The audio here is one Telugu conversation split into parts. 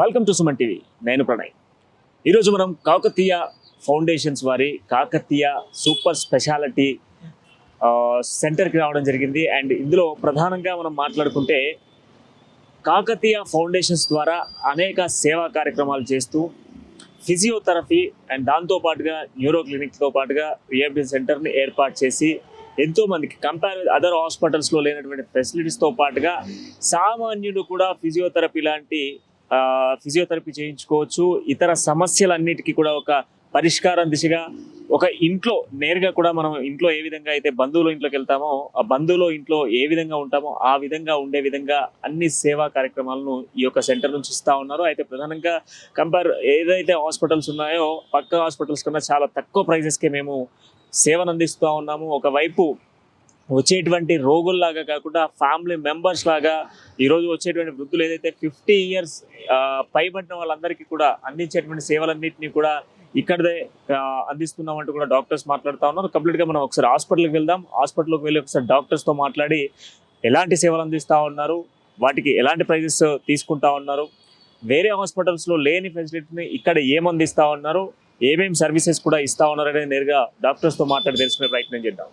వెల్కమ్ టు సుమన్ టీవీ నేను ప్రణయ్. ఈరోజు మనం కాకతీయ ఫౌండేషన్స్ వారి కాకతీయ సూపర్ స్పెషాలిటీ సెంటర్కి రావడం జరిగింది. అండ్ ఇందులో ప్రధానంగా మనం మాట్లాడుకుంటే కాకతీయ ఫౌండేషన్స్ ద్వారా అనేక సేవా కార్యక్రమాలు చేస్తూ ఫిజియోథెరపీ అండ్ దాంతో పాటుగా న్యూరో క్లినిక్తో పాటుగా రిహాబిలిటేషన్ సెంటర్ని ఏర్పాటు చేసి ఎంతో మందికి కంపేర్ విత్ అదర్ హాస్పిటల్స్లో లేనటువంటి ఫెసిలిటీస్తో పాటుగా సామాన్యుడు కూడా ఫిజియోథెరపీ లాంటి ఫిజియోథెరపీ చేయించుకోవచ్చు. ఇతర సమస్యలన్నిటికీ కూడా ఒక పరిష్కారం దిశగా ఒక ఇంట్లో నేరుగా కూడా మనం ఇంట్లో ఏ విధంగా అయితే బంధువుల ఇంట్లోకి వెళ్తామో ఆ బంధువుల ఇంట్లో ఏ విధంగా ఉంటామో ఆ విధంగా ఉండే విధంగా అన్ని సేవా కార్యక్రమాలను ఈ యొక్క సెంటర్ నుంచి ఇస్తూ ఉన్నారు. అయితే ప్రధానంగా కంపేర్ ఏదైతే హాస్పిటల్స్ ఉన్నాయో పక్క హాస్పిటల్స్ కన్నా చాలా తక్కువ ప్రైజెస్కే మేము సేవను అందిస్తూ ఉన్నాము. ఒకవైపు వచ్చేటువంటి రోగుల్లాగా కాకుండా ఫ్యామిలీ మెంబర్స్ లాగా ఈరోజు వచ్చేటువంటి వృద్ధులు ఏదైతే ఫిఫ్టీ ఇయర్స్ పైబడిన వాళ్ళందరికీ కూడా అందించేటువంటి సేవలన్నింటినీ కూడా ఇక్కడదే అందిస్తున్నామంటూ కూడా డాక్టర్స్ మాట్లాడుతూ ఉన్నారు. కంప్లీట్గా మనం ఒకసారి హాస్పిటల్కి వెళ్దాం. హాస్పిటల్కి వెళ్ళి ఒకసారి డాక్టర్స్తో మాట్లాడి ఎలాంటి సేవలు అందిస్తూ ఉన్నారు వాటికి ఎలాంటి ప్రైజెస్ తీసుకుంటా ఉన్నారు వేరే హాస్పిటల్స్లో లేని ఫెసిలిటీని ఇక్కడ ఏమందిస్తూ ఉన్నారు ఏమేమి సర్వీసెస్ కూడా ఇస్తా ఉన్నారు అనేది నేరుగా డాక్టర్స్తో మాట్లాడి తెలుసుకునే ప్రయత్నం చేద్దాం.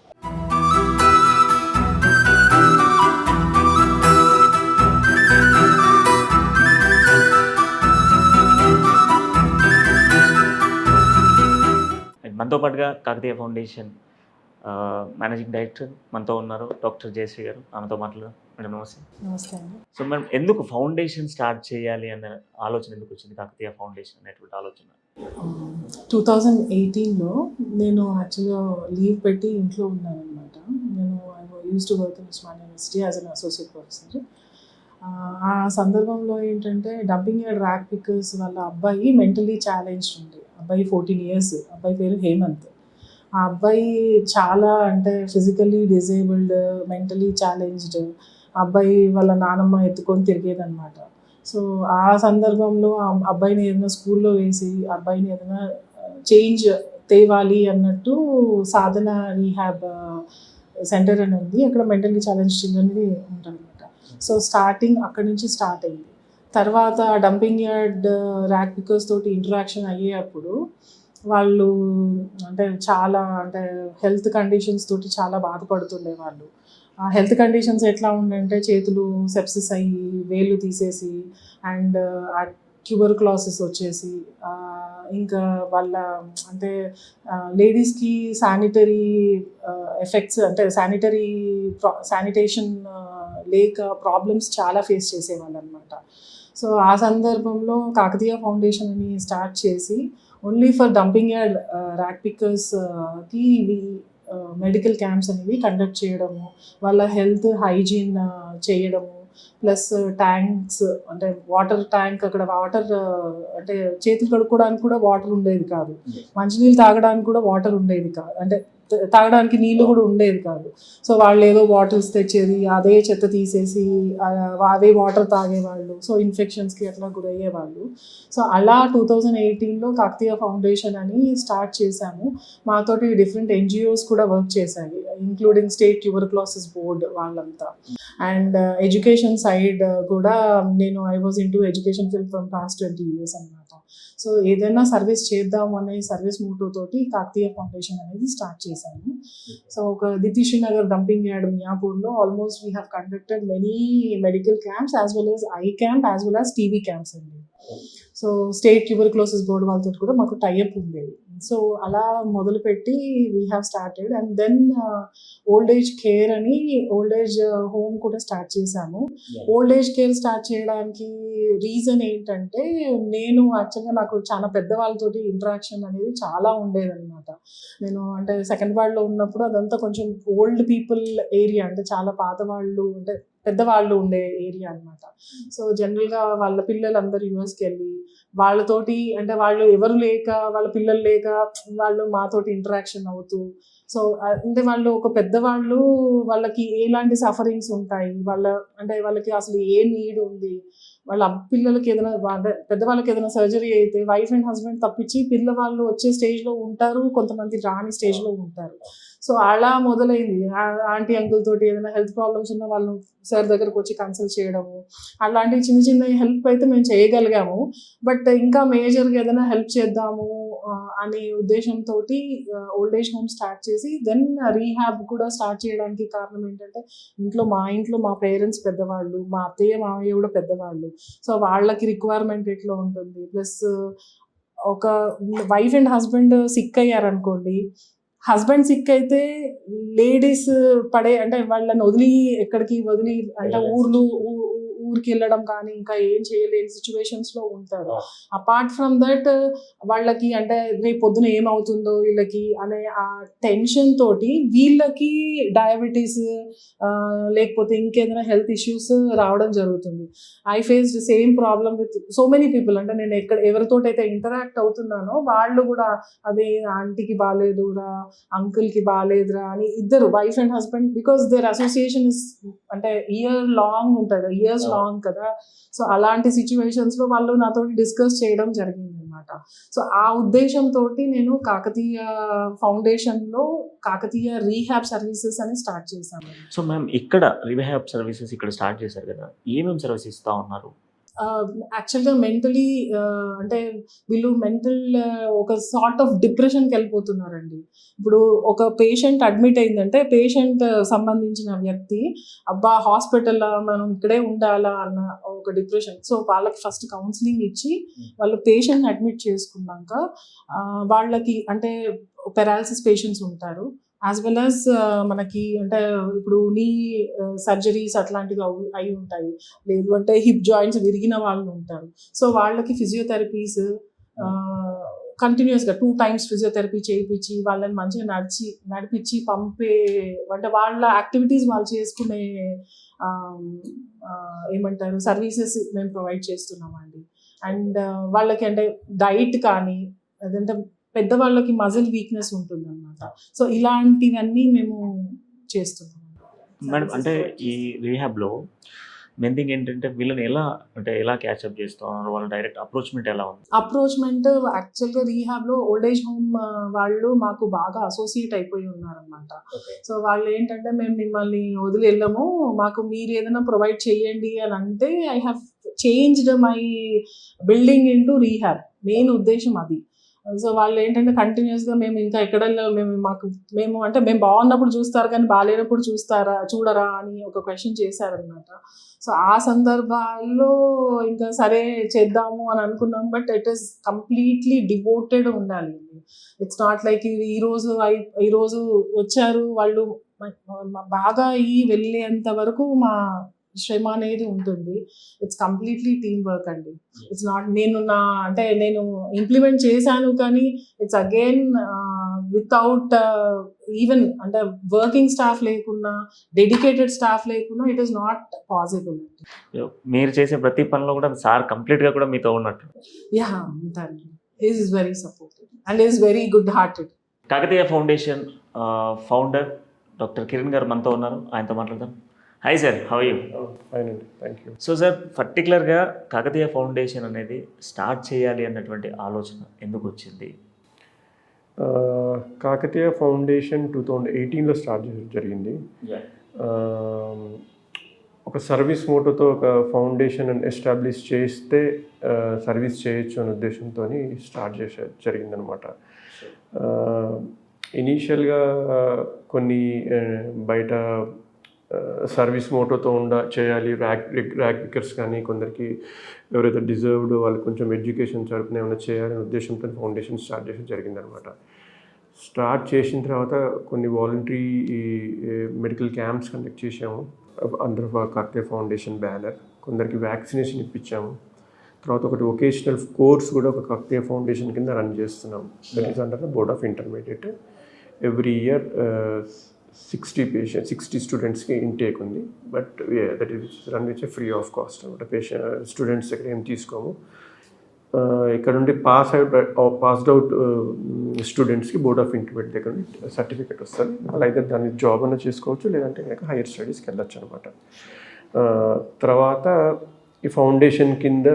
అండ్ మనతో పాటుగా కాకతీయ ఫౌండేషన్ మేనేజింగ్ డైరెక్టర్ మనతో ఉన్నారు డాక్టర్ జయశ్రీ గారు. ఆమెతో మాట్లాడదాం. మేడం నమస్తే. నమస్తే అండి. సో మేడం ఎందుకు ఫౌండేషన్ స్టార్ట్ చేయాలి అన్న ఆలోచన ఎందుకు వచ్చింది? కాకతీయ ఫౌండేషన్ అనేటువంటి ఆలోచన. టూ థౌజండ్ ఎయిటీన్లో నేను యాక్చువల్గా లీవ్ పెట్టి ఇంట్లో ఉన్నాను అనమాట నేను use to work in Osmania university as an associate professor ఆ సందర్భంలో ఏంటంటే డబ్బింగ్ అండ్ ర్యాక్ పిక్కర్స్ వాళ్ళ అబ్బాయి మెంటలీ ఛాలెంజ్డ్ ఉంది అబ్బాయి ఫోర్టీన్ ఇయర్స్ అబ్బాయి పేరు హేమంత్. ఆ అబ్బాయి చాలా అంటే ఫిజికల్లీ డిజేబుల్డ్ మెంటలీ ఛాలెంజ్డ్ అబ్బాయి వాళ్ళ నానమ్మ ఎత్తుకొని తిరిగేదన్నమాట. సో ఆ సందర్భంలో ఆ అబ్బాయిని ఏదైనా స్కూల్లో వేసి అబ్బాయిని ఏదైనా చేంజ్ తేవాలి అన్నట్టు సాధన రీహాబ్ సెంటర్ అని ఉంది. అక్కడ మెంటల్లీ ఛాలెంజ్ చిల్డ్రన్ ఉంటారనమాట సో స్టార్టింగ్ అక్కడ నుంచి స్టార్ట్ అయింది. తర్వాత డంపింగ్ యార్డ్ ర్యాక్ పికర్స్ తోటి ఇంటరాక్షన్ అయ్యేటప్పుడు వాళ్ళు అంటే చాలా అంటే హెల్త్ కండిషన్స్ తోటి చాలా బాధపడుతుండే వాళ్ళు. ఆ హెల్త్ కండిషన్స్ ఎట్లా ఉండంటే చేతులు సెప్సిస్ అయ్యి వేలు తీసేసి అండ్ ఆ ట్యూబర్ క్లాసెస్ వచ్చేసి ఇంకా వాళ్ళ అంటే లేడీస్కి శానిటరీ ఎఫెక్ట్స్ అంటే శానిటరీ శానిటేషన్ లేక ప్రాబ్లమ్స్ చాలా ఫేస్ చేసేవాళ్ళు అనమాట సో ఆ సందర్భంలో కాకతీయ ఫౌండేషన్ అని స్టార్ట్ చేసి only for dumping yard rag పిక్కర్స్కి ఇవి మెడికల్ క్యాంప్స్ అనేవి కండక్ట్ చేయడము వాళ్ళ హెల్త్ హైజీన్ చేయడము ప్లస్ ట్యాంక్స్ అంటే వాటర్ ట్యాంక్ అక్కడ వాటర్ అంటే చేతులు కడుక్కోవడానికి కూడా వాటర్ ఉండేది కాదు. మంచినీళ్ళు తాగడానికి కూడా వాటర్ ఉండేది కాదు అంటే తాగడానికి నీళ్ళు కూడా ఉండేది కాదు. సో వాళ్ళు ఏదో బాటిల్స్ తెచ్చేది అదే చెత్త తీసేసి అవే వాటర్ తాగేవాళ్ళు. సో ఇన్ఫెక్షన్స్కి అట్లా గురయ్యేవాళ్ళు. సో అలా టూ థౌజండ్ ఎయిటీన్లో కాకతీయ ఫౌండేషన్ అని స్టార్ట్ చేశాము. మాతోటి డిఫరెంట్ ఎన్జిఓస్ కూడా వర్క్ చేశాయి ఇంక్లూడింగ్ స్టేట్ ట్యూబర్క్లాసిస్ బోర్డ్ వాళ్ళంతా. అండ్ ఎడ్యుకేషన్ సైడ్ కూడా నేను I was into education field from past twenty years అనమాట సో ఏదైనా సర్వీస్ చేద్దాం అనే సర్వీస్ మోటో తోటి కాకతీయ ఫౌండేషన్ అనేది స్టార్ట్ చేశాను సో ఒక Deepthisri Nagar dumping yard మియాపూర్లో almost we have conducted many medical camps as well as eye camp as well as TB camps అండి. సో స్టేట్ ట్యూబర్క్లోసిస్ బోర్డు వాళ్ళతో కూడా మాకు టైఅప్ ఉండేది. సో అలా మొదలుపెట్టి we have started and then old age care అని ఓల్డ్ ఏజ్ హోమ్ కూడా స్టార్ట్ చేశాము. ఓల్డ్ ఏజ్ కేర్ స్టార్ట్ చేయడానికి రీజన్ ఏంటంటే నేను యాక్చువల్గా నాకు చాలా పెద్దవాళ్ళతోటి ఇంటరాక్షన్ అనేది చాలా ఉండేదన్నమాట. నేను అంటే సెకండ్ వార్డ్లో ఉన్నప్పుడు అదంతా కొంచెం ఓల్డ్ పీపుల్ ఏరియా అంటే చాలా పాత వాళ్ళు అంటే పెద్దవాళ్ళు ఉండే ఏరియా అన్నమాట. సో జనరల్గా వాళ్ళ పిల్లలు అందరు యూఎస్కి వెళ్ళి వాళ్ళతోటి అంటే వాళ్ళు ఎవరు లేక వాళ్ళ పిల్లలు లేక వాళ్ళు మాతోటి ఇంటరాక్షన్ అవుతూ సో అంటే వాళ్ళు ఒక పెద్దవాళ్ళు వాళ్ళకి ఎలాంటి సఫరింగ్స్ ఉంటాయి? వాళ్ళ అంటే వాళ్ళకి అసలు ఏ నీడ్ ఉంది? వాళ్ళ పిల్లలకి ఏదైనా పెద్దవాళ్ళకి ఏదైనా సర్జరీ అయితే వైఫ్ అండ్ హస్బెండ్ తప్పించి పిల్లవాళ్ళు వచ్చే స్టేజ్లో ఉంటారు కొంతమంది రాని స్టేజ్లో ఉంటారు. సో అలా మొదలైంది. ఆంటీ అంకుల్ తోటి ఏదైనా హెల్త్ ప్రాబ్లమ్స్ ఉన్న వాళ్ళు సార్ దగ్గరకు వచ్చి కన్సల్ట్ చేయడము అలాంటి చిన్న చిన్న హెల్ప్ అయితే మేము చేయగలిగాము. బట్ ఇంకా మేజర్గా ఏదైనా హెల్ప్ చేద్దాము అనే ఉద్దేశంతో ఓల్డ్ ఏజ్ హోమ్ స్టార్ట్ చేసి దెన్ రీహాబ్ కూడా స్టార్ట్ చేయడానికి కారణం ఏంటంటే ఇంట్లో మా ఇంట్లో మా పేరెంట్స్ పెద్దవాళ్ళు మా అత్తయ్య మామయ్య కూడా పెద్దవాళ్ళు. సో వాళ్ళకి రిక్వైర్మెంట్ ఎట్లా ఉంటుంది? ప్లస్ ఒక వైఫ్ అండ్ హస్బెండ్ సిక్ అయ్యారనుకోండి హస్బెండ్ సిక్ అయితే లేడీస్ పడే అంటే వాళ్ళని వదిలి ఎక్కడికి వదిలి అంటే ఊర్లు ఊరికి వెళ్ళడం కానీ ఇంకా ఏం చేయలేని సిచ్యువేషన్స్లో ఉంటారు. అపార్ట్ ఫ్రమ్ దట్ వాళ్ళకి అంటే రేపు పొద్దున ఏమవుతుందో వీళ్ళకి అనే ఆ టెన్షన్ తోటి వీళ్ళకి డయాబెటీస్ లేకపోతే ఇంకేదైనా హెల్త్ ఇష్యూస్ రావడం జరుగుతుంది. I face same problem with so many people అంటే నేను ఎక్కడ ఎవరితోటైతే ఇంటరాక్ట్ అవుతున్నానో వాళ్ళు కూడా అదే ఆంటీకి బాగాలేదురా అంకుల్కి బాగాలేదురా అని ఇద్దరు wife and husband because there association is అంటే ఇయర్ లాంగ్ ఉంటుంది. ఇయర్స్ స్ట్రాంగ్ కదా. సో అలాంటి situations లో వాళ్ళు నాతో డిస్కస్ చేయడం జరిగింది అనమాట సో ఆ ఉద్దేశంతో నేను కాకతీయ ఫౌండేషన్లో కాకతీయ రీహాబ్ సర్వీసెస్ అని స్టార్ట్ చేశాను. సో మ్యామ్ ఇక్కడ రీహాబ్ సర్వీసెస్ ఇక్కడ స్టార్ట్ చేశారు కదా. ఏమేమి సర్వీస్ ఇస్తా ఉన్నారు? యాక్చువల్గా మెంటలీ అంటే వీళ్ళు మెంటల్ ఒక సార్ట్ ఆఫ్ డిప్రెషన్కి వెళ్ళిపోతున్నారండి. ఇప్పుడు ఒక పేషెంట్ అడ్మిట్ అయిందంటే పేషెంట్ సంబంధించిన వ్యక్తి అబ్బా హాస్పిటల్లో మనం ఇక్కడే ఉండాలా? అన్న ఒక డిప్రెషన్ సో వాళ్ళకి ఫస్ట్ కౌన్సిలింగ్ ఇచ్చి వాళ్ళు పేషెంట్ అడ్మిట్ చేసుకున్నాక వాళ్ళకి అంటే పెరాలసిస్ పేషెంట్స్ ఉంటారు. యాజ్ వెల్ యాజ్ మనకి అంటే ఇప్పుడు నీ సర్జరీస్ అట్లాంటివి అవి అయి ఉంటాయి. లేదు అంటే హిప్ జాయింట్స్ విరిగిన వాళ్ళు ఉంటారు. సో వాళ్ళకి ఫిజియోథెరపీస్ కంటిన్యూస్గా టూ టైమ్స్ ఫిజియోథెరపీ చేయించి వాళ్ళని మంచిగా నడిచి నడిపించి పంపే అంటే వాళ్ళ యాక్టివిటీస్ వాళ్ళు చేసుకునే ఏమంటారు సర్వీసెస్ మేము ప్రొవైడ్ చేస్తున్నామండి. అండ్ వాళ్ళకి అంటే డైట్ కానీ అదంటే పెద్దవాళ్ళకి మజిల్ వీక్నెస్ ఉంటుంది అనమాట సో ఇలాంటివన్నీ మేము చేస్తున్నాం. మేడం అంటే ఈ రిహాబ్లో మెయిన్ థింగ్ ఏంటంటే వీళ్ళని ఎలా అంటే ఎలా క్యాచ్అప్ చేస్తా ఉన్నారు వాళ్ళ డైరెక్ట్ అప్రోచ్మెంట్ ఎలా ఉంది? అప్రోచ్మెంట్ యాక్చువల్గా రీహాబ్లో ఓల్డ్ ఏజ్ హోమ్ వాళ్ళు మాకు బాగా అసోసియేట్ అయిపోయి ఉన్నారనమాట సో వాళ్ళు ఏంటంటే మేము మిమ్మల్ని వదిలి వెళ్ళము మాకు మీరు ఏదైనా ప్రొవైడ్ చేయండి అని అంటే I have changed my building into rehab main ఉద్దేశం అది. సో వాళ్ళు ఏంటంటే కంటిన్యూస్గా మేము ఇంకా ఎక్కడ మేము మాకు మేము అంటే మేము బాగున్నప్పుడు చూస్తారు కానీ బాగాలేనప్పుడు చూస్తారా చూడరా అని ఒక క్వశ్చన్ చేశారనమాట సో ఆ సందర్భాల్లో ఇంకా సరే చేద్దాము అని అనుకున్నాం but it is completely devoted ఉండాలి. ఇట్స్ నాట్ లైక్ ఇది ఈరోజు ఈరోజు వచ్చారు వాళ్ళు బాగా ఈ వెళ్ళేంత వరకు మా శ్రమ అనేది ఉంటుంది. ఇట్స్ కంప్లీట్లీ టీమ్ వర్క్ అండి ఇట్స్ నాట్ నేను నా అంటే నేను ఇంప్లిమెంట్ చేశాను కానీ ఇట్స్ అగైన్ వితౌట్ ఈవెన్ అంటే వర్కింగ్ స్టాఫ్ లేకున్నా డెడికేటెడ్ స్టాఫ్ లేకున్నా ఇట్ ఈస్ నాట్ పాసిబుల్ మీరు చేసే ప్రతి పనిలో కూడా సార్ కంప్లీట్గా కూడా మీతో ఉన్నట్టు. యా ఉంటాను is is very supportive and is very good hearted Kakatiya foundation founder doctor Kiran garu మనతో ఉన్నారు. ఆయనతో మాట్లాడదాం. Hi sir how you fine అండి థ్యాంక్ యూ సో సార్ పర్టికులర్గా కాకతీయ ఫౌండేషన్ అనేది స్టార్ట్ చేయాలి అన్నటువంటి ఆలోచన ఎందుకు వచ్చింది? కాకతీయ ఫౌండేషన్ టూ థౌజండ్ ఎయిటీన్లో స్టార్ట్ చేయడం జరిగింది. ఆ, ఒక సర్వీస్ మోటోతో ఒక ఫౌండేషన్ ఎస్టాబ్లిష్ చేస్తే సర్వీస్ చేయొచ్చు అనే ఉద్దేశంతో స్టార్ట్ చేసే జరిగిందనమాట ఇనీషియల్గా కొన్ని ఆ, బయట సర్వీస్ మోటోతో ఉండ చేయాలి. ర్యాక్ ర్యాక్ పికర్స్ కానీ కొందరికి ఎవరైతే డిజర్వ్డ్ వాళ్ళకి కొంచెం ఎడ్యుకేషన్ జరుపునే ఏమైనా చేయాలనే ఉద్దేశంతో ఫౌండేషన్ స్టార్ట్ చేసి జరిగిందనమాట. స్టార్ట్ చేసిన తర్వాత కొన్ని వాలంటరీ మెడికల్ క్యాంప్స్ కండక్ట్ చేసాము అండర్ కార్తే ఫౌండేషన్ బ్యానర్ కొందరికి వ్యాక్సినేషన్ ఇప్పించాము. తర్వాత ఒకటి వొకేషనల్ కోర్స్ కూడా ఒక కాకతీయ ఫౌండేషన్ కింద రన్ చేస్తున్నాం that is under the board of intermediate every year sixty patient sixty స్టూడెంట్స్కి ఇంటేక్ ఉంది. But that is run which free of cost అనమాట పేషెంట్ స్టూడెంట్స్ దగ్గర ఏం తీసుకోము. Uh, ఇక్కడ నుండి పాస్ అవుట్ పాస్డ్ అవుట్ స్టూడెంట్స్కి బోర్డ్ ఆఫ్ ఇంటిమేట్ దగ్గర నుండి సర్టిఫికేట్ వస్తుంది. వాళ్ళు అయితే దాన్ని జాబ్ అన్న చేసుకోవచ్చు లేదంటే కనుక హైయర్ స్టడీస్కి వెళ్ళొచ్చు అనమాట uh, తర్వాత ఈ ఫౌండేషన్ కింద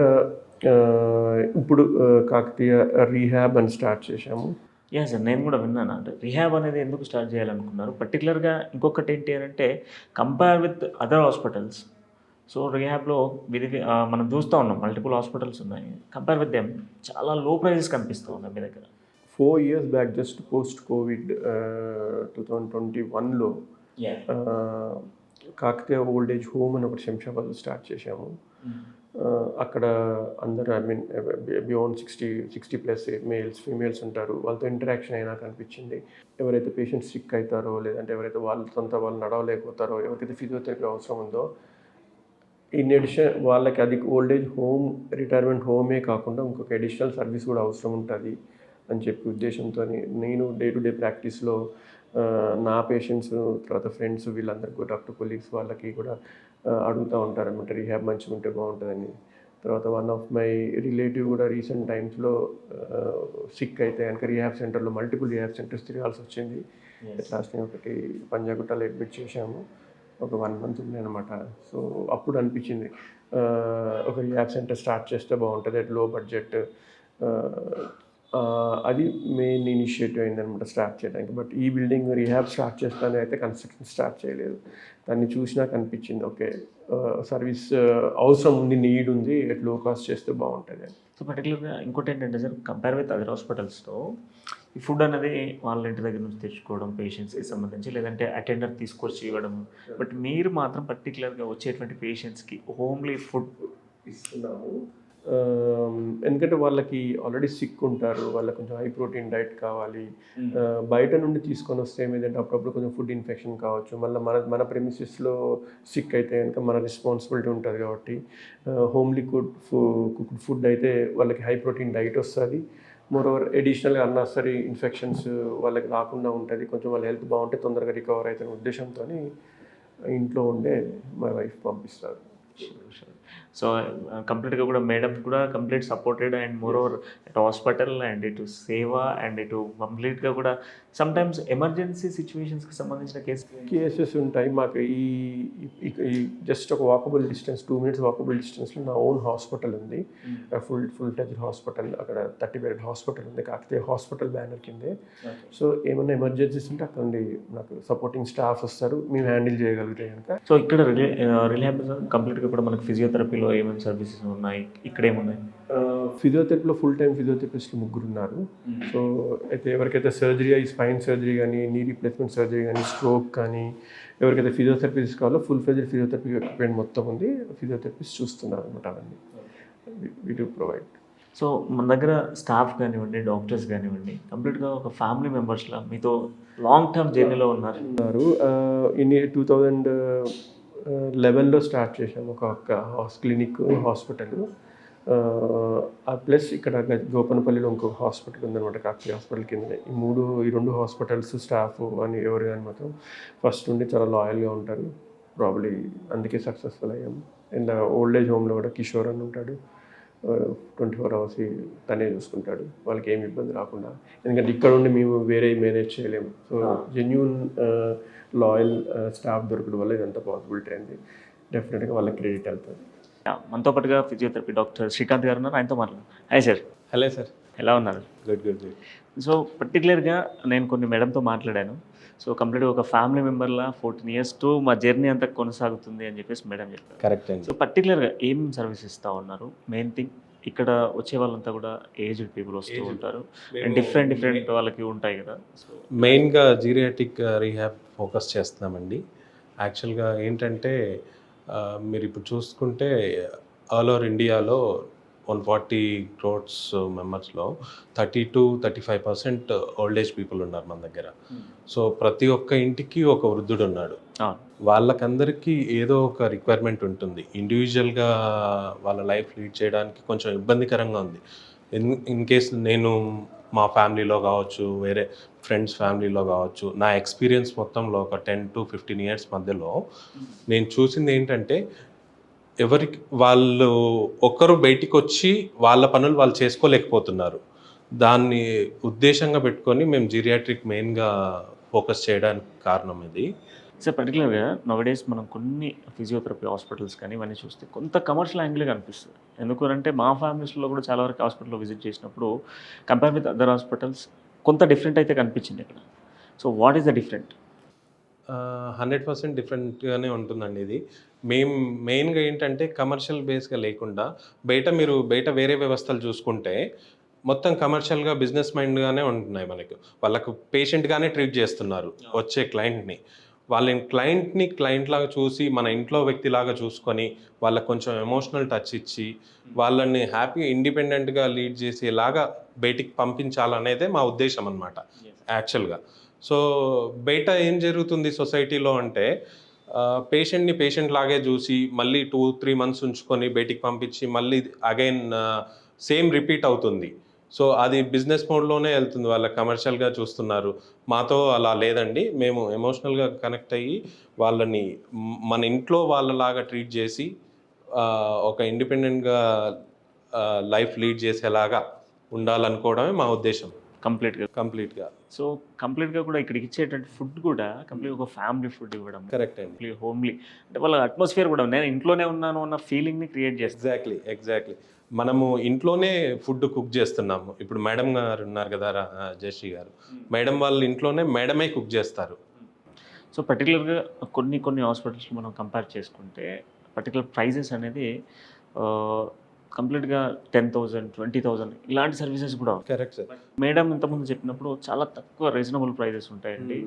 uh, ఇప్పుడు కాకతీయ రీహ్యాబ్ అని స్టార్ట్ చేశాము. యా సార్ నేను కూడా విన్నాను. అంటే రిహాబ్ అనేది ఎందుకు స్టార్ట్ చేయాలనుకున్నారు? పర్టికులర్గా ఇంకొకటి ఏంటి అంటే compare with other hospitals so రిహాబ్లో విధి మనం చూస్తూ ఉన్నాం మల్టిపుల్ హాస్పిటల్స్ ఉన్నాయి. కంపేర్ విత్ దెమ్ చాలా లో ప్రైజెస్ కనిపిస్తూ ఉన్నాయి మీ దగ్గర. Four years back just post covid two thousand twenty వన్లో కాకతీయ ఓల్డ్ ఏజ్ హోమ్ అని ఒకటి శంషాబాద్లో స్టార్ట్ చేశాము. ఆ, అక్కడ అందరూ I mean beyond sixty sixty plus males females ఉంటారు. వాళ్ళతో ఇంటరాక్షన్ అయినా కనిపించింది ఎవరైతే పేషెంట్స్ సిక్ అవుతారో లేదంటే ఎవరైతే వాళ్ళతో వాళ్ళు నడవలేకపోతారో ఎవరికైతే ఫిజియోథెరపీ అవసరం ఉందో ఇన్ ఎడిషన్ వాళ్ళకి అది ఓల్డ్ ఏజ్ హోమ్ రిటైర్మెంట్ హోమే కాకుండా ఇంకొక అడిషనల్ సర్వీస్ కూడా అవసరం ఉంటుంది అని చెప్పి ఉద్దేశంతో నేను డే టు డే ప్రాక్టీస్లో నా పేషెంట్స్ తర్వాత ఫ్రెండ్స్ వీళ్ళందరికీ డాక్టర్ కొలీగ్స్ వాళ్ళకి కూడా అడుగుతూ ఉంటారు అనమాట రీహాబ్ మంచిగా ఉంటే బాగుంటుందని. తర్వాత వన్ ఆఫ్ మై రిలేటివ్ కూడా రీసెంట్ టైమ్స్లో సిక్ అయితే కనుక రీహాబ్ సెంటర్లో మల్టిపుల్ రీహాబ్ సెంటర్స్ తిరగాల్సి వచ్చింది. లాస్ట్ ఒకటి పంజాగుట్టలో అడ్మిట్ చేశాము. ఒక వన్ మంత్ ఉంది అనమాట సో అప్పుడు అనిపించింది ఒక రియాబ్ సెంటర్ స్టార్ట్ చేస్తే బాగుంటుంది లో బడ్జెట్ అది మెయిన్ ఇనిషియేటివ్ అయిందనమాట స్టార్ట్ చేయడానికి. బట్ ఈ బిల్డింగ్ రీహాబ్ స్టార్ట్ చేస్తానే అయితే కన్స్ట్రక్షన్ స్టార్ట్ చేయలేదు. దాన్ని చూసినా కనిపించింది ఓకే సర్వీస్ అవసరం ఉంది నీడ్ ఉంది ఎట్లో కాస్ట్ చేస్తే బాగుంటుంది అని. సో పర్టికులర్గా ఇంకోటి ఏంటంటే సార్ కంపేర్ విత్ అదర్ హాస్పిటల్స్లో ఈ ఫుడ్ అనేది వాళ్ళ ఇంటి దగ్గర నుంచి తెచ్చుకోవడం పేషెంట్స్కి సంబంధించి లేదంటే అటెండర్ తీసుకొచ్చి ఇవ్వడం. బట్ మీరు మాత్రం పర్టికులర్గా వచ్చేటువంటి పేషెంట్స్కి హోమ్లీ ఫుడ్ ఇస్తున్నాము. ఎందుకంటే వాళ్ళకి ఆల్రెడీ సిక్ ఉంటారు వాళ్ళకి కొంచెం హై ప్రోటీన్ డైట్ కావాలి. ఆ, బయట నుండి తీసుకొని వస్తే ఏమైందంటే అప్పుడప్పుడు కొంచెం ఫుడ్ ఇన్ఫెక్షన్ కావచ్చు. మళ్ళీ మన మన ప్రెమిసెస్లో సిక్ అయితే కనుక మన రెస్పాన్సిబిలిటీ ఉంటుంది కాబట్టి హోమ్లీ కుడ్ కుక్డ్ ఫుడ్ అయితే వాళ్ళకి హై ప్రోటీన్ డైట్ వస్తుంది. మోర్ ఓవర్ ఎడిషనల్గా అన్నసరి ఇన్ఫెక్షన్స్ వాళ్ళకి రాకుండా ఉంటుంది. కొంచెం వాళ్ళ హెల్త్ బాగుంటే తొందరగా రికవర్ అవుతున్న ఉద్దేశంతో ఇంట్లో ఉండే మా వైఫ్ పంపిస్తారు. సో కంప్లీట్గా కూడా మేడం కూడా complete supported and more over ఇటు హాస్పిటల్ అండ్ ఇటు సేవ అండ్ ఇటు కంప్లీట్గా కూడా సమ్ టైమ్స్ ఎమర్జెన్సీ సిచ్యువేషన్స్కి సంబంధించిన కేసు కేసెస్ ఉంటాయి. మాకు ఈ జస్ట్ ఒక walkable distance two minutes walkable డిస్టెన్స్లో నా ఓన్ హాస్పిటల్ ఉంది. ఫుల్ ఫుల్ టచ్ హాస్పిటల్ అక్కడ థర్టీ బెడ్ హాస్పిటల్ ఉంది. కాకపోతే హాస్పిటల్ బ్యానర్ కిందే. సో ఏమైనా ఎమర్జెన్సీస్ ఉంటే అక్కడ నుండి నాకు సపోర్టింగ్ స్టాఫ్ వస్తారు. మేము హ్యాండిల్ చేయగలిగితే కనుక. సో ఇక్కడ రిలే రిలాబ్ కంప్లీట్గా కూడా మనకు ఫిజియోథెరపీలో ఏమేమి సర్వీసెస్ ఉన్నాయి? ఇక్కడ ఏమున్నాయి ఫిజియోథెరపీలో ఫుల్ టైం ఫిజియోథెరపిస్టులు ముగ్గురు ఉన్నారు సో అయితే ఎవరికైతే సర్జరీ అయ్యి స్పైన్ సర్జరీ కానీ నీ రీప్లేస్మెంట్ సర్జరీ కానీ స్ట్రోక్ కానీ ఎవరికైతే ఫిజియోథెరపీస్ కావాలో ఫుల్ ఫ్లెజ్డ్ ఫిజియోథెరపీ ఎక్విప్మెంట్ మొత్తం ఉంది. ఫిజియోథెరపిస్ట్ చూస్తున్నారు అనమాట అవన్నీ వి ప్రొవైడ్ సో మన దగ్గర స్టాఫ్ కానివ్వండి డాక్టర్స్ కానివ్వండి కంప్లీట్గా ఒక ఫ్యామిలీ మెంబర్స్లా మీతో లాంగ్ టర్మ్ జర్నీలో ఉన్నారు. ఉన్నారు. ఇన్ టూ థౌజండ్ లెవెన్లో స్టార్ట్ చేశాము ఒక ఒక హాస్ క్లినిక్ హాస్పిటల్. ప్లస్ ఇక్కడ గోపనపల్లిలో ఇంకొక హాస్పిటల్ ఉందన్నమాట కాకి హాస్పిటల్ కింద ఈ మూడు ఈ రెండు హాస్పిటల్స్ స్టాఫ్ అని ఎవరు కానీ మాత్రం. ఫస్ట్ నుండి చాలా లాయల్గా ఉంటారు. ప్రాబ్లీ అందుకే సక్సెస్ఫుల్ అయ్యాము అండ్ ఓల్డ్ ఏజ్ హోమ్లో కూడా కిషోర్ అని ఉంటాడు. ట్వంటీ ఫోర్ అవర్స్ తనే చూసుకుంటాడు. వాళ్ళకి ఏమి ఇబ్బంది రాకుండా. ఎందుకంటే ఇక్కడ ఉండి మేము వేరే మేనేజ్ చేయలేము. సో జెన్యున్ లాయల్ స్టాఫ్ దొరకడం వల్ల ఇదంతా పాసిబిలిటీ అయింది. డెఫినెట్గా వాళ్ళకి క్రెడిట్ వెళ్తుంది. మనతో పాటుగా ఫిజియోథెరపీ డాక్టర్ శ్రీకాంత్ గారు ఉన్నారు. ఆయనతో మాట్లాడు. హాయ్ సార్ హలో సార్ ఎలా ఉన్నారు? గుడ్ గుడ్ గుడ్ సో పర్టికులర్గా నేను కొన్ని మేడంతో మాట్లాడాను. సో కంప్లీట్గా ఒక ఫ్యామిలీ మెంబర్లా ఫోర్టీన్ ఇయర్స్ టు మా జర్నీ అంతా కొనసాగుతుంది అని చెప్పేసి మేడం చెప్పారు. కరెక్ట్ అండి. సో పర్టికులర్గా ఏం సర్వీస్ ఇస్తూ ఉన్నారు? మెయిన్ థింగ్ ఇక్కడ వచ్చే వాళ్ళంతా కూడా ఏజ్డ్ పీపుల్ వస్తూ. ఉంటారు. మేము డిఫరెంట్ డిఫరెంట్ వాళ్ళకి ఉంటాయి కదా. సో మెయిన్గా జీరియాటిక్ రీహాబ్ ఫోకస్ చేస్తున్నామండి. యాక్చువల్గా ఏంటంటే మీరు ఇప్పుడు చూసుకుంటే ఆల్ ఓవర్ ఇండియాలో వన్ ఫార్టీ క్రోడ్స్ మెంబర్స్లో thirty to thirty five percent old age people ఉన్నారు మన దగ్గర. సో ప్రతి ఒక్క ఇంటికి ఒక వృద్ధుడు ఉన్నాడు. వాళ్ళకందరికీ ఏదో ఒక రిక్వైర్మెంట్ ఉంటుంది. ఇండివిజువల్గా వాళ్ళ లైఫ్ లీడ్ చేయడానికి కొంచెం ఇబ్బందికరంగా ఉంది. ఇన్ ఇన్ కేస్ నేను మా ఫ్యామిలీలో కావచ్చు వేరే ఫ్రెండ్స్ ఫ్యామిలీలో కావచ్చు నా ఎక్స్పీరియన్స్ మొత్తంలో ఒక టెన్ టు ఫిఫ్టీన్ ఇయర్స్ మధ్యలో నేను చూసింది ఏంటంటే ఎవరికి వాళ్ళు ఒక్కరు బయటికి వచ్చి వాళ్ళ పనులు వాళ్ళు చేసుకోలేకపోతున్నారు. దాన్ని ఉద్దేశంగా పెట్టుకొని మేము జీరియాట్రిక్ మెయిన్గా ఫోకస్ చేయడానికి కారణం ఇది. సార్ పర్టికులర్గా నవడేస్ మనం కొన్ని ఫిజియోథెరపీ హాస్పిటల్స్ కానీ ఇవన్నీ చూస్తే కొంత కమర్షియల్ యాంగిల్గా కనిపిస్తుంది. ఎందుకంటే మా ఫ్యామిలీస్లో కూడా చాలా వరకు హాస్పిటల్లో విజిట్ చేసినప్పుడు కంపేర్ విత్ అదర్ హాస్పిటల్స్ కొంత డిఫరెంట్ అయితే కనిపించింది ఇక్కడ. So what is the different hundred percent డిఫరెంట్గానే ఉంటుందండి ఇది. మేం మెయిన్గా ఏంటంటే కమర్షియల్ బేస్గా లేకుండా బయట మీరు బయట వేరే వ్యవస్థలు చూసుకుంటే మొత్తం కమర్షియల్గా బిజినెస్ మైండ్గానే ఉంటున్నాయి మనకు. వాళ్ళకు పేషెంట్గానే ట్రీట్ చేస్తున్నారు వచ్చే క్లయింట్ని. వాళ్ళని క్లయింట్ని క్లయింట్ లాగా చూసి మన ఇంట్లో వ్యక్తిలాగా చూసుకొని వాళ్ళకి కొంచెం ఎమోషనల్ టచ్ ఇచ్చి వాళ్ళని హ్యాపీ ఇండిపెండెంట్గా లీడ్ చేసేలాగా బయటికి పంపించాలనేదే మా ఉద్దేశం అనమాట యాక్చువల్గా. సో బయట ఏం జరుగుతుంది సొసైటీలో అంటే పేషెంట్ని పేషెంట్ లాగే చూసి మళ్ళీ టూ త్రీ మంత్స్ ఉంచుకొని బయటికి పంపించి మళ్ళీ అగైన్ సేమ్ రిపీట్ అవుతుంది. సో అది బిజినెస్ మోడ్లోనే వెళ్తుంది. వాళ్ళ కమర్షియల్గా చూస్తున్నారు. మాతో అలా లేదండి. మేము ఎమోషనల్గా కనెక్ట్ అయ్యి వాళ్ళని మన ఇంట్లో వాళ్ళలాగా ట్రీట్ చేసి ఒక ఇండిపెండెంట్గా లైఫ్ లీడ్ చేసేలాగా ఉండాలనుకోవడమే మా ఉద్దేశం. కంప్లీట్గా. కంప్లీట్గా. సో కంప్లీట్గా కూడా ఇక్కడికి ఇచ్చేటువంటి ఫుడ్ కూడా కంప్లీట్ ఒక ఫ్యామిలీ ఫుడ్ ఇవ్వడం. కరెక్ట్ అండి. హోమ్లీ. అంటే వాళ్ళ అట్మాస్ఫియర్ కూడా నేను ఇంట్లోనే ఉన్నాను అన్న ఫీలింగ్ని క్రియేట్ చేస్తుంది ఎగ్జాక్ట్లీ ఎగ్జాక్ట్లీ. మనము ఇంట్లోనే ఫుడ్ కుక్ చేస్తున్నాము. ఇప్పుడు మేడం గారు ఉన్నారు కదా జయశ్రీ గారు. మేడం వాళ్ళు ఇంట్లోనే మేడమే కుక్ చేస్తారు. సో పర్టికులర్గా కొన్ని కొన్ని హాస్పిటల్స్ మనం కంపేర్ చేసుకుంటే పర్టికులర్ ప్రైజెస్ అనేది కంప్లీట్గా టెన్ థౌజండ్ ట్వంటీ థౌజండ్ ఇలాంటి సర్వీసెస్ కూడా కరెక్ట్ సార్ మేడం ఇంతకుముందు చెప్పినప్పుడు చాలా తక్కువ రీజనబుల్ ప్రైజెస్ ఉంటాయండి.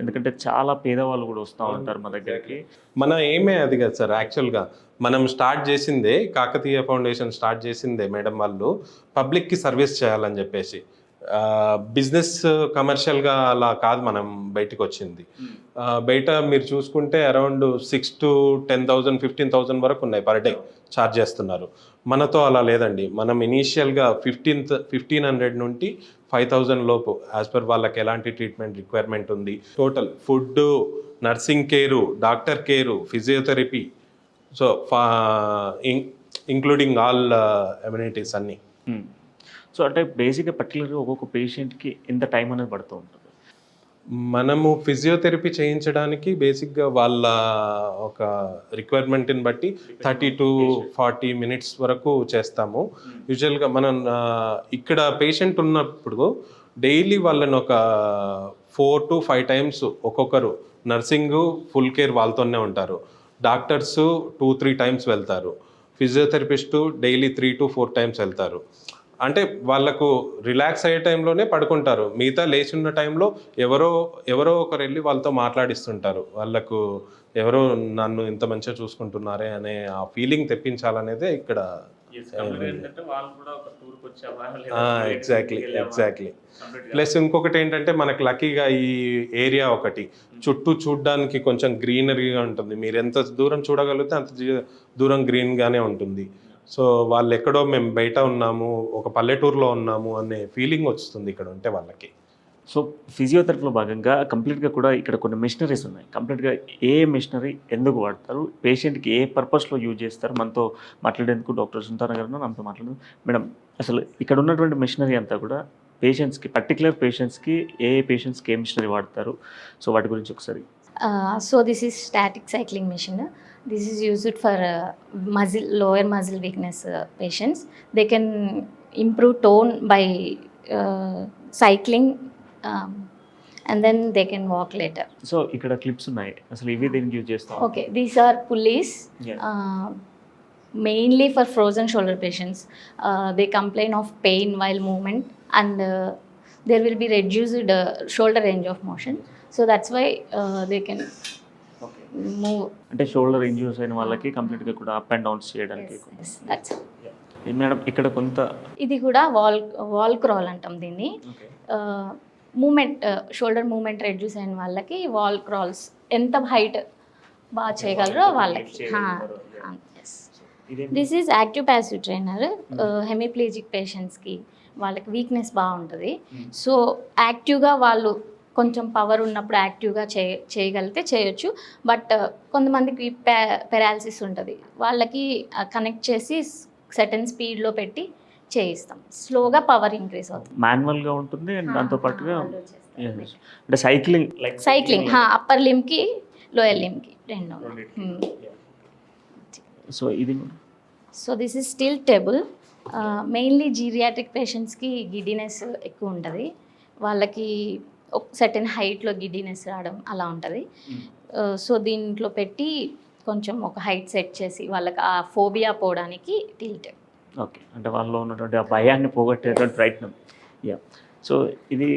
ఎందుకంటే చాలా పేదవాళ్ళు కూడా వస్తూ ఉంటారు మా దగ్గరికి. మన ఏమే అది కదా సార్ యాక్చువల్గా మనం స్టార్ట్ చేసిందే కాకతీయ ఫౌండేషన్ స్టార్ట్ చేసిందే మేడం వాళ్ళు. పబ్లిక్కి సర్వీస్ చేయాలని చెప్పేసి. బిజినెస్ కమర్షియల్గా అలా కాదు మనం బయటికి వచ్చింది బయట మీరు చూసుకుంటే around six to ten thousand fifteen thousand వరకు ఉన్నాయి పర్ డే ఛార్జ్ చేస్తున్నారు. మనతో అలా లేదండి. మనం ఇనీషియల్గా ఫిఫ్టీన్త్ ఫిఫ్టీన్ హండ్రెడ్ నుండి ఫైవ్ థౌజండ్ లోపు యాజ్ పర్ వాళ్ళకి ఎలాంటి ట్రీట్మెంట్ రిక్వైర్మెంట్ ఉంది. Total food nursing care doctor care physiotherapy so ఫా ఇంక్లూడింగ్ ఆల్ ఎమ్యూనిటీస్ అన్నీ. సో అంటే బేసిక్గా పర్టికులర్గా ఒక్కొక్క పేషెంట్కి ఎంత టైం అనేది పడుతూ ఉంటుంది. మనము ఫిజియోథెరపీ చేయించడానికి బేసిక్గా వాళ్ళ ఒక రిక్వైర్మెంట్ని బట్టి థర్టీ టు ఫార్టీ మినిట్స్ వరకు చేస్తాము. యూజువల్గా మనం ఇక్కడ పేషెంట్ ఉన్నప్పుడు డైలీ వాళ్ళని ఒక ఫోర్ టు ఫైవ్ టైమ్స్ ఒక్కొక్కరు నర్సింగ్ ఫుల్ కేర్ వాళ్ళతోనే ఉంటారు. డాక్టర్స్ టూ త్రీ టైమ్స్ వెళ్తారు. Physiotherapist daily three to four times వెళ్తారు. అంటే వాళ్ళకు రిలాక్స్ అయ్యే టైంలోనే పడుకుంటారు. మిగతా లేచి ఉన్న టైంలో ఎవరో ఎవరో ఒకరు వెళ్ళి వాళ్ళతో మాట్లాడిస్తుంటారు. వాళ్ళకు ఎవరో నన్ను ఇంత మంచిగా చూసుకుంటున్నారే అనే ఆ ఫీలింగ్ తెప్పించాలనేదే ఇక్కడ ఎగ్జాక్ట్లీ ఎగ్జాక్ట్లీ ప్లస్ ఇంకొకటి ఏంటంటే మనకు లక్కీగా ఈ ఏరియా ఒకటి. చుట్టూ చూడడానికి కొంచెం గ్రీనరీగా ఉంటుంది. మీరు ఎంత దూరం చూడగలిగితే అంత దూరం గ్రీన్గానే ఉంటుంది. సో వాళ్ళు ఎక్కడో మేము బయట ఉన్నాము ఒక పల్లెటూరులో ఉన్నాము అనే ఫీలింగ్ వస్తుంది ఇక్కడ ఉంటే వాళ్ళకి. సో ఫిజియోథెరపీలో భాగంగా కంప్లీట్గా కూడా ఇక్కడ కొన్ని మిషనరీస్ ఉన్నాయి. కంప్లీట్గా ఏ మిషనరీ ఎందుకు వాడతారు? పేషెంట్కి ఏ పర్పస్లో యూజ్ చేస్తారు? మనతో మాట్లాడేందుకు డాక్టర్ సుంతాన గారు ఉన్నారు, మనతో మాట్లాడదు మేడం అసలు ఇక్కడ ఉన్నటువంటి మిషనరీ అంతా కూడా పేషెంట్స్కి పర్టికులర్ పేషెంట్స్కి ఏ పేషెంట్స్కి ఏ మిషనరీ వాడతారు? సో వాటి గురించి ఒకసారి. so this is static cycling machine. This is used for uh, muscle lower muscle weakness uh, patients. They can improve tone by uh, cycling, um, and then they can walk later. So ఇక్కడ క్లిప్స్ ఉన్నాయి అసలు ఇవి దేనికి యూజ్ చేస్తాం Okay, these are pulleys. Yeah. Uh, mainly for frozen shoulder patients. Uh, they complain of pain while movement, and uh, there will be reduced uh, shoulder range of motion. So that's why uh, they can move. అంటే షోల్డర్ ఇంజ్యూస్ అయిన వాళ్ళకి కంప్లీట్గా కూడా అప్ అండ్ డౌన్స్ చేయడానికి. మేడం ఇక్కడ కొంత ఇది కూడా వాల్ వాల్ క్రాల్ అంటాం దీన్ని. మూమెంట్ షోల్డర్ మూమెంట్ రెడ్యూస్ అయిన వాళ్ళకి వాల్ క్రాల్స్ ఎంత హైట్ బాగా చేయగలరో వాళ్ళకి. This is active passive trainer hemiplegic పేషెంట్స్కి వాళ్ళకి వీక్నెస్ బాగుంటుంది సో యాక్టివ్గా వాళ్ళు కొంచెం పవర్ ఉన్నప్పుడు యాక్టివ్గా చే చేయగలిగితే చేయొచ్చు. బట్ కొంతమందికి పె పెరాలసిస్ ఉంటుంది. వాళ్ళకి కనెక్ట్ చేసి సెటన్ స్పీడ్లో పెట్టి చేయిస్తాం. స్లోగా పవర్ ఇంక్రీజ్ అవుతుంది. మాన్యువల్గా ఉంటుంది అండ్ దాంతో పాటుగా. అంటే సైక్లింగ్ లైక్ సైక్లింగ్ అప్పర్ లిమ్కి లోయర్ లిమ్కి రెండు. సో ఇది so this is still table mainly geriatric పేషెంట్స్కి గిడ్డినెస్ ఎక్కువ ఉంటుంది. వాళ్ళకి ఒక సెటన్ హైట్లో గిడ్డినెస్ రావడం అలా ఉంటుంది. సో దీంట్లో పెట్టి కొంచెం ఒక హైట్ సెట్ చేసి వాళ్ళకి ఆ ఫోబియా పోవడానికి టిల్ట్ ఓకే అంటే వాళ్ళలో ఉన్నటువంటి ఆ భయాన్ని పోగొట్టేటువంటి ప్రయత్నం. యా సో ఇది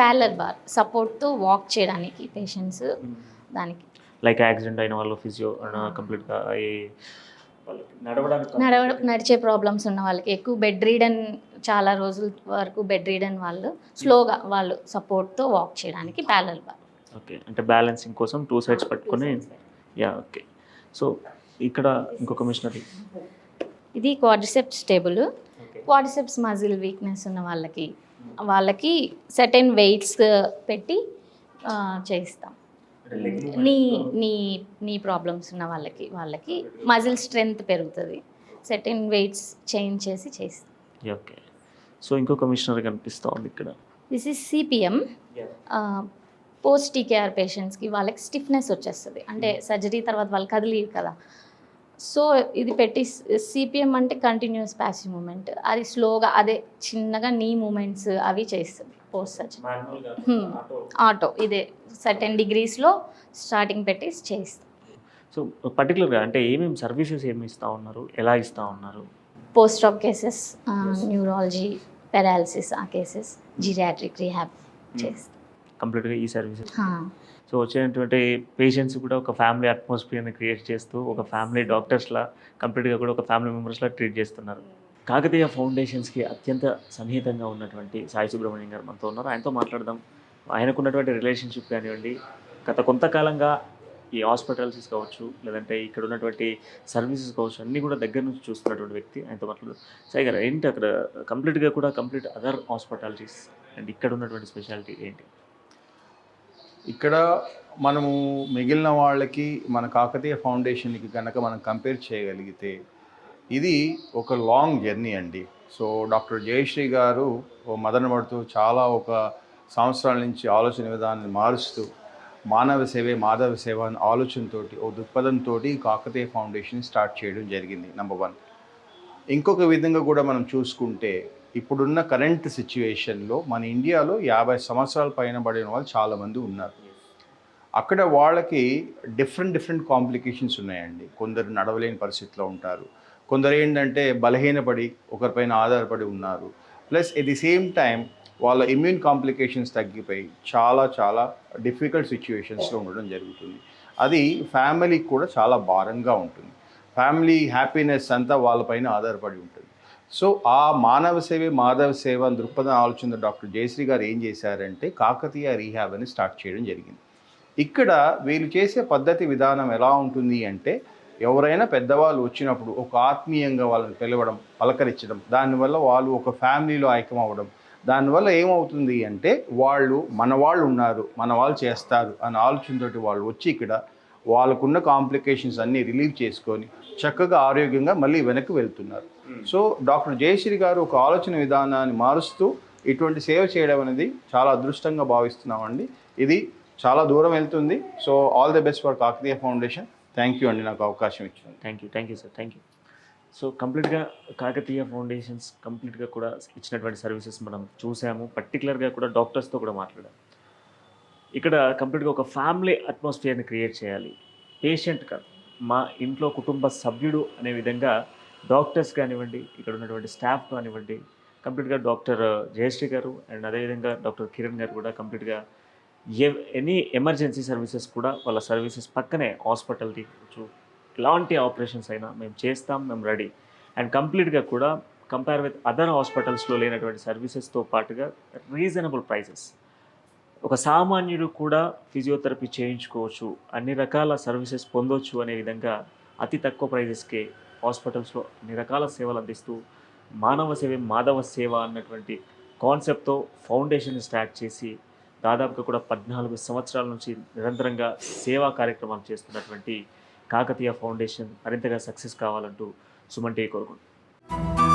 ప్యాలర్ బార్ సపోర్ట్తో వాక్ చేయడానికి పేషెంట్స్ దానికి. లైక్ యాక్సిడెంట్ అయిన వాళ్ళు ఫిజియో కంప్లీట్గా ఈ వాళ్ళకి నడవడానికి నడవ నడిచే ప్రాబ్లమ్స్ ఉన్న వాళ్ళకి. ఎక్కువ బెడ్ రీడన్ చాలా రోజుల వరకు బెడ్ రీడన్ వాళ్ళు స్లోగా వాళ్ళు సపోర్ట్తో వాక్ చేయడానికి ప్యాలర్ బార్ ఓకే. అంటే బ్యాలెన్సింగ్ కోసం టూ సైడ్స్ పట్టుకొని యా ఓకే సో ఇక్కడ ఇంకొక మిషనరీ ఇది quadriceps table quadriceps muscle weakness ఉన్న వాళ్ళకి వాళ్ళకి సెటైన్ వెయిట్స్ పెట్టి ఆ, చేయిస్తాం. నీ నీ నీ ప్రాబ్లమ్స్ ఉన్న వాళ్ళకి వాళ్ళకి మజిల్ స్ట్రెంగ్త్ పెరుగుతుంది. సెటైన్ వెయిట్స్ చేంజ్ చేసి చేస్తాం. ఓకే సో ఇంకొక మిషనరీ కనిపిస్తూ ఉంది ఇక్కడ. This is CPM post TKR పేషెంట్స్కి వాళ్ళకి స్టిఫ్నెస్ వచ్చేస్తుంది. అంటే సర్జరీ తర్వాత వాళ్ళు కదిలేరు కదా. సో ఇది పెట్టి సిపిఎం అంటే కంటిన్యూస్ ప్యాసివ్ మూమెంట్ అది స్లోగా అదే చిన్నగా నీ మూమెంట్స్ అవి చేస్తుంది పోస్ట్ Hmm. ఆటో ఇదే సర్టెన్ డిగ్రీస్లో స్టార్టింగ్ పెట్టి చేస్తాం. సో పర్టికులర్గా అంటే ఏమేమి సర్వీసెస్ ఏమి ఇస్తూ ఉన్నారు ఎలా ఇస్తూ ఉన్నారు? Post of cases neurology paralysis ఆ కేసెస్ జీరియాట్రిక్ రీహాబ్ చేస్తాం. కంప్లీట్గా ఈ సర్వీసెస్ హా. సో వచ్చినటువంటి పేషెంట్స్ కూడా ఒక ఫ్యామిలీ అట్మాస్ఫియర్ని క్రియేట్ చేస్తూ ఒక ఫ్యామిలీ డాక్టర్స్లా కంప్లీట్గా కూడా ఒక ఫ్యామిలీ మెంబర్స్లా ట్రీట్ చేస్తున్నారు. కాకతీయ ఫౌండేషన్స్కి అత్యంత సన్నిహితంగా ఉన్నటువంటి సాయి సుబ్రహ్మణ్యం గారు మనతో ఉన్నారు. ఆయనతో మాట్లాడదాం. ఆయనకున్నటువంటి రిలేషన్షిప్ కానివ్వండి గత కొంతకాలంగా ఈ హాస్పిటల్స్ కావచ్చు లేదంటే ఇక్కడ ఉన్నటువంటి సర్వీసెస్ కావచ్చు అన్నీ కూడా దగ్గర నుంచి చూస్తున్నటువంటి వ్యక్తి ఆయనతో మాట్లాడు సాయి గారు ఏంటి అక్కడ కంప్లీట్గా కూడా కంప్లీట్ అదర్ హాస్పిటాలిటీస్ అండ్ ఇక్కడ ఉన్నటువంటి స్పెషాలిటీ ఏంటి? ఇక్కడ మనము మిగిలిన వాళ్ళకి మన కాకతీయ ఫౌండేషన్కి కనుక మనం కంపేర్ చేయగలిగితే ఇది ఒక లాంగ్ జర్నీ అండి. సో డాక్టర్ జయశ్రీ గారు ఓ మదన పడుతూ చాలా ఒక సంవత్సరాల నుంచి ఆలోచన విధానాన్ని మారుస్తూ మానవ సేవే మాధవ సేవ అనే ఆలోచనతో ఓ దృక్పథంతో కాకతీయ ఫౌండేషన్ స్టార్ట్ చేయడం జరిగింది నెంబర్ వన్. ఇంకొక విధంగా కూడా మనం చూసుకుంటే ఇప్పుడున్న కరెంట్ సిచ్యువేషన్లో మన ఇండియాలో యాభై సంవత్సరాల పైన పడిన వాళ్ళు చాలామంది ఉన్నారు. అక్కడ వాళ్ళకి డిఫరెంట్ డిఫరెంట్ కాంప్లికేషన్స్ ఉన్నాయండి. కొందరు నడవలేని పరిస్థితిలో ఉంటారు. కొందరు ఏంటంటే బలహీనపడి ఒకరిపైన ఆధారపడి ఉన్నారు. Plus at the same time వాళ్ళ ఇమ్యూన్ కాంప్లికేషన్స్ తగ్గిపోయి చాలా చాలా డిఫికల్ట్ సిచ్యువేషన్స్లో ఉండడం జరుగుతుంది. అది ఫ్యామిలీకి కూడా చాలా భారంగా ఉంటుంది. ఫ్యామిలీ హ్యాపీనెస్ అంతా వాళ్ళపైన ఆధారపడి ఉంటుంది. సో ఆ మానవ సేవే మాధవ సేవ అని దృక్పథం ఆలోచన డాక్టర్ జయశ్రీ గారు ఏం చేశారంటే కాకతీయ రీహాబ్ అని స్టార్ట్ చేయడం జరిగింది. ఇక్కడ వీళ్ళు చేసే పద్ధతి విధానం ఎలా ఉంటుంది అంటే ఎవరైనా పెద్దవాళ్ళు వచ్చినప్పుడు ఒక ఆత్మీయంగా వాళ్ళని పిలవడం పలకరించడం దానివల్ల వాళ్ళు ఒక ఫ్యామిలీలో ఐక్యం అవ్వడం దానివల్ల ఏమవుతుంది అంటే వాళ్ళు మన వాళ్ళు ఉన్నారు మన వాళ్ళు చేస్తారు అనే ఆలోచనతోటి వాళ్ళు వచ్చి ఇక్కడ వాళ్ళకున్న కాంప్లికేషన్స్ అన్నీ రిలీవ్ చేసుకొని చక్కగా ఆరోగ్యంగా మళ్ళీ వెనక్కి వెళ్తున్నారు. సో డాక్టర్ జయశ్రీ గారు ఒక ఆలోచన విధానాన్ని మారుస్తూ ఇటువంటి సేవ చేయడం అనేది చాలా అదృష్టంగా భావిస్తున్నామండి. ఇది చాలా దూరం వెళ్తుంది. So all the best for Kakatiya foundation thank you అండి నాకు అవకాశం ఇచ్చింది thank you thank you sir thank you so కంప్లీట్గా కాకతీయ ఫౌండేషన్స్ కంప్లీట్గా కూడా ఇచ్చినటువంటి సర్వీసెస్ మనం చూసాము. పర్టికులర్గా కూడా డాక్టర్స్తో కూడా మాట్లాడాము. ఇక్కడ కంప్లీట్గా ఒక ఫ్యామిలీ అట్మాస్ఫియర్ని క్రియేట్ చేయాలి. పేషెంట్ కాదు. మా ఇంట్లో కుటుంబ సభ్యుడు అనే విధంగా డాక్టర్స్ కానివ్వండి ఇక్కడ ఉన్నటువంటి స్టాఫ్ కానివ్వండి కంప్లీట్గా డాక్టర్ జయశ్రీ గారు అండ్ అదేవిధంగా డాక్టర్ కిరణ్ గారు కూడా కంప్లీట్గా ఏ ఎనీ ఎమర్జెన్సీ సర్వీసెస్ కూడా వాళ్ళ సర్వీసెస్ పక్కనే హాస్పిటల్కి తీసుకోవచ్చు ఎలాంటి ఆపరేషన్స్ అయినా మేము చేస్తాం మేము రెడీ. అండ్ కంప్లీట్గా కూడా కంపేర్ విత్ అదర్ హాస్పిటల్స్లో లేనటువంటి సర్వీసెస్తో పాటుగా రీజనబుల్ ప్రైసెస్ ఒక సామాన్యుడు కూడా ఫిజియోథెరపీ చేయించుకోవచ్చు. అన్ని రకాల సర్వీసెస్ పొందవచ్చు అనే విధంగా అతి తక్కువ ప్రైజెస్కే హాస్పిటల్స్లో అన్ని రకాల సేవలు అందిస్తూ మానవ సేవ మాధవ సేవ అన్నటువంటి కాన్సెప్ట్తో ఫౌండేషన్ స్టార్ట్ చేసి దాదాపుగా కూడా పద్నాలుగు సంవత్సరాల నుంచి నిరంతరంగా సేవా కార్యక్రమాలు చేస్తున్నటువంటి కాకతీయ ఫౌండేషన్ మరింతగా సక్సెస్ కావాలంటూ సుమన్ టీ కోరుకుంటున్నాను.